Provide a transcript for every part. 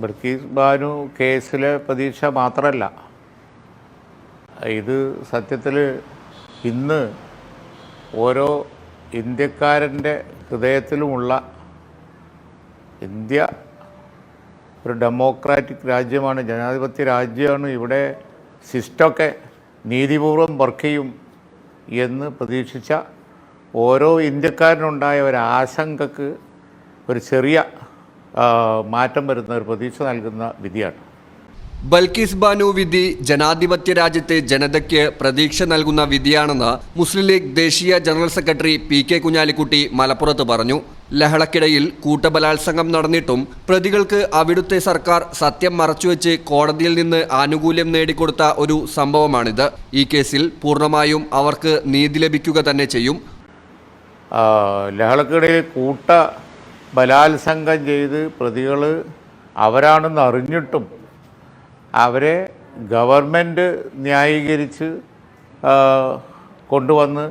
ബർക്കീസ് ബാനു കേസിലെ പ്രതീക്ഷ മാത്രമല്ല. ഇത് സത്യത്തിൽ ഇന്ന് ഓരോ ഇന്ത്യക്കാരന്റെ ഹൃദയത്തിലുമുള്ള ഇന്ത്യ ഒരു ഡെമോക്രാറ്റിക് രാജ്യമാണ് ജനാധിപത്യ രാജ്യമാണ് ഇവിടെ സിസ്റ്റമൊക്കെ നീതിപൂർവം വർക്ക് ചെയ്യും എന്ന് പ്രതീക്ഷിച്ച ഓരോ ഇന്ത്യക്കാരനുണ്ടായ ഒരു ആശങ്കക്ക് ഒരു ചെറിയ മാറ്റം വരുന്ന ഒരു പ്രതീക്ഷ നൽകുന്ന വിധിയാണ്. ബൽക്കീസ് ബാനു വിധി ജനാധിപത്യ രാജ്യത്തെ ജനതയ്ക്ക് പ്രതീക്ഷ നൽകുന്ന വിധിയാണെന്ന് മുസ്ലിം ലീഗ് ദേശീയ general secretary P K Kunhalikutty മലപ്പുറത്ത് പറഞ്ഞു. ലഹളക്കിടയിൽ കൂട്ടബലാത്സംഗം നടന്നിട്ടും പ്രതികൾക്ക് അവിടുത്തെ സർക്കാർ സത്യം മറച്ചുവെച്ച് കോടതിയിൽ നിന്ന് ആനുകൂല്യം നേടിക്കൊടുത്ത ഒരു സംഭവമാണിത്. ഈ കേസിൽ പൂർണമായും അവർക്ക് നീതി ലഭിക്കുക തന്നെ ചെയ്യും. ലഹളക്കിടയിൽ കൂട്ട ബലാത്സംഗം ചെയ്ത് പ്രതികൾ അവരാണെന്ന് അറിഞ്ഞിട്ടും അവരെ ഗവൺമെന്റ് ന്യായീകരിച്ച് കൊണ്ടുവന്ന്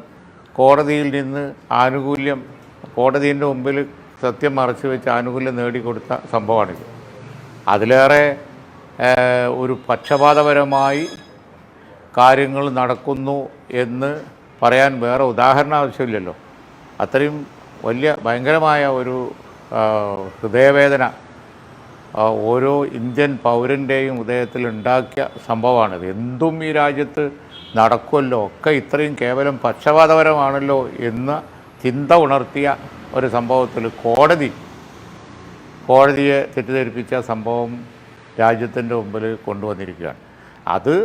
കോടതിയിൽ നിന്ന് ആനുകൂല്യം കോടതിന്റെ മുമ്പിൽ സത്യം മറച്ചു വെച്ച് ആനുകൂല്യം നേടിക്കൊടുത്ത സംഭവമാണിത്. അതിലേറെ ഒരു പക്ഷപാതപരമായി കാര്യങ്ങൾ നടക്കുന്നു എന്ന് പറയാൻ വേറെ ഉദാഹരണം ആവശ്യമില്ലല്ലോ. അത്രയും വലിയ ഭയങ്കരമായ ഒരു ഹൃദയവേദന ഓരോ ഇന്ത്യൻ പൗരന്റെയും ഹൃദയത്തിൽ ഉണ്ടാക്കിയ സംഭവമാണിത്. എന്തും ഈ രാജ്യത്ത് നടക്കുമല്ലോ ഒക്കെ ഇത്രയും കേവലം പക്ഷപാതപരമാണല്ലോ എന്ന ചിന്ത ഉണർത്തിയ ഒരു സംഭവത്തിൽ കോടതി കോടതിയെ തെറ്റിദ്ധരിപ്പിച്ച സംഭവം രാജ്യത്തിന്റെ മുമ്പിൽ കൊണ്ടുവന്നിരിക്കുകയാണ്. അത്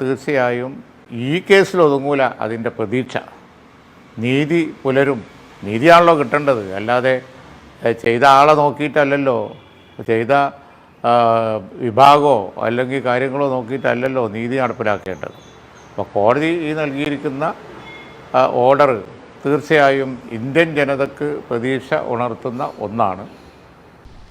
തീർച്ചയായും ഈ കേസിൽ ഒതുങ്ങൂല അതിന്റെ പ്രതീക്ഷ. നീതി പുലരും. നീതിയാണല്ലോ കിട്ടേണ്ടത്. അല്ലാതെ ചെയ്ത ആളെ നോക്കിയിട്ടല്ലല്ലോ. ചെയ്ത വിഭാഗമോ അല്ലെങ്കിൽ കാര്യങ്ങളോ നോക്കിയിട്ടല്ലല്ലോ നീതി നടപ്പിലാക്കേണ്ടത്. അപ്പോൾ കോടതി ഈ നൽകിയിരിക്കുന്ന ഓർഡർ തീർച്ചയായും ഇന്ത്യൻ ജനതയ്ക്ക് പ്രതീക്ഷ ഉണർത്തുന്ന ഒന്നാണ്.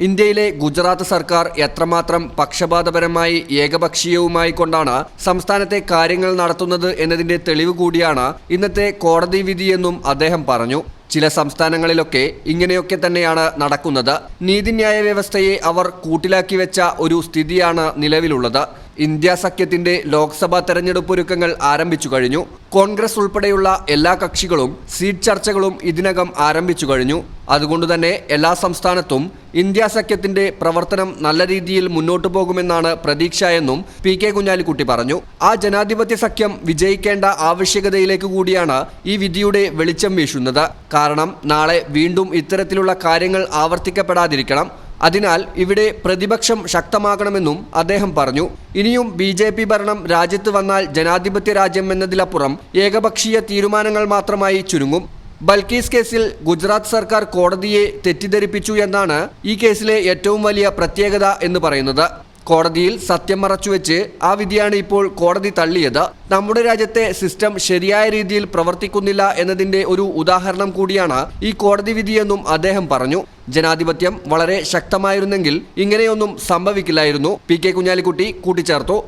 ഇന്ത്യയിലെ ഗുജറാത്ത് സർക്കാർ എത്രമാത്രം പക്ഷപാതപരമായി ഏകപക്ഷീയവുമായി കൊണ്ടാണ് സംസ്ഥാനത്തെ കാര്യങ്ങൾ നടത്തുന്നത് എന്നതിന്റെ തെളിവ് കൂടിയാണ് ഇന്നത്തെ കോടതി വിധിയെന്നും അദ്ദേഹം പറഞ്ഞു. ചില സംസ്ഥാനങ്ങളിലൊക്കെ ഇങ്ങനെയൊക്കെ തന്നെയാണ് നടക്കുന്നത്. നീതിന്യായ വ്യവസ്ഥയെ അവർ കൂട്ടിലാക്കി വെച്ച ഒരു സ്ഥിതിയാണ് നിലവിലുള്ളത്. ഇന്ത്യ സഖ്യത്തിന്റെ ലോക്സഭാ തെരഞ്ഞെടുപ്പ് ഒരുക്കങ്ങൾ ആരംഭിച്ചു കഴിഞ്ഞു. കോൺഗ്രസ് ഉൾപ്പെടെയുള്ള എല്ലാ കക്ഷികളും സീറ്റ് ചർച്ചകളും ഇതിനകം ആരംഭിച്ചു കഴിഞ്ഞു. അതുകൊണ്ട് തന്നെ എല്ലാ സംസ്ഥാനത്തും ഇന്ത്യ സഖ്യത്തിന്റെ പ്രവർത്തനം നല്ല രീതിയിൽ മുന്നോട്ടു പോകുമെന്നാണ് പ്രതീക്ഷ എന്നും പി കെ കുഞ്ഞാലിക്കുട്ടി പറഞ്ഞു. ആ ജനാധിപത്യ സഖ്യം വിജയിക്കേണ്ട ആവശ്യകതയിലേക്ക് കൂടിയാണ് ഈ വിധിയുടെ വെളിച്ചം വീശുന്നത്. കാരണം നാളെ വീണ്ടും ഇത്തരത്തിലുള്ള കാര്യങ്ങൾ ആവർത്തിക്കപ്പെടാതിരിക്കണം. അതിനാൽ ഇവിടെ പ്രതിപക്ഷം ശക്തമാകണമെന്നും അദ്ദേഹം പറഞ്ഞു. ഇനിയും ബി ജെ പി ഭരണം രാജ്യത്ത് വന്നാൽ ജനാധിപത്യ രാജ്യം എന്നതിലപ്പുറം ഏകപക്ഷീയ തീരുമാനങ്ങൾ മാത്രമായി ചുരുങ്ങും. ബൽക്കീസ് കേസിൽ ഗുജറാത്ത് സർക്കാർ കോടതിയെ തെറ്റിദ്ധരിപ്പിച്ചു എന്നാണ് ഈ കേസിലെ ഏറ്റവും വലിയ പ്രത്യേകത എന്ന് പറയുന്നത്. കോടതിയിൽ സത്യം മറച്ചുവെച്ച് ആ വിധിയാണ് ഇപ്പോൾ കോടതി തള്ളിയത്. നമ്മുടെ രാജ്യത്തെ സിസ്റ്റം ശരിയായ രീതിയിൽ പ്രവർത്തിക്കുന്നില്ല എന്നതിന്റെ ഒരു ഉദാഹരണം കൂടിയാണ് ഈ കോടതി വിധിയെന്നും അദ്ദേഹം പറഞ്ഞു. ജനാധിപത്യം വളരെ ശക്തമായിരുന്നെങ്കിൽ ഇങ്ങനെയൊന്നും സംഭവിക്കില്ലായിരുന്നു. പി കെ കുഞ്ഞാലിക്കുട്ടി കൂട്ടിച്ചേർത്തു.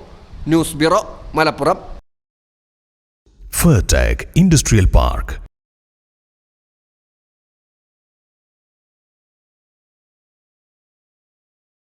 News bureau Malappuram. Industrial Park.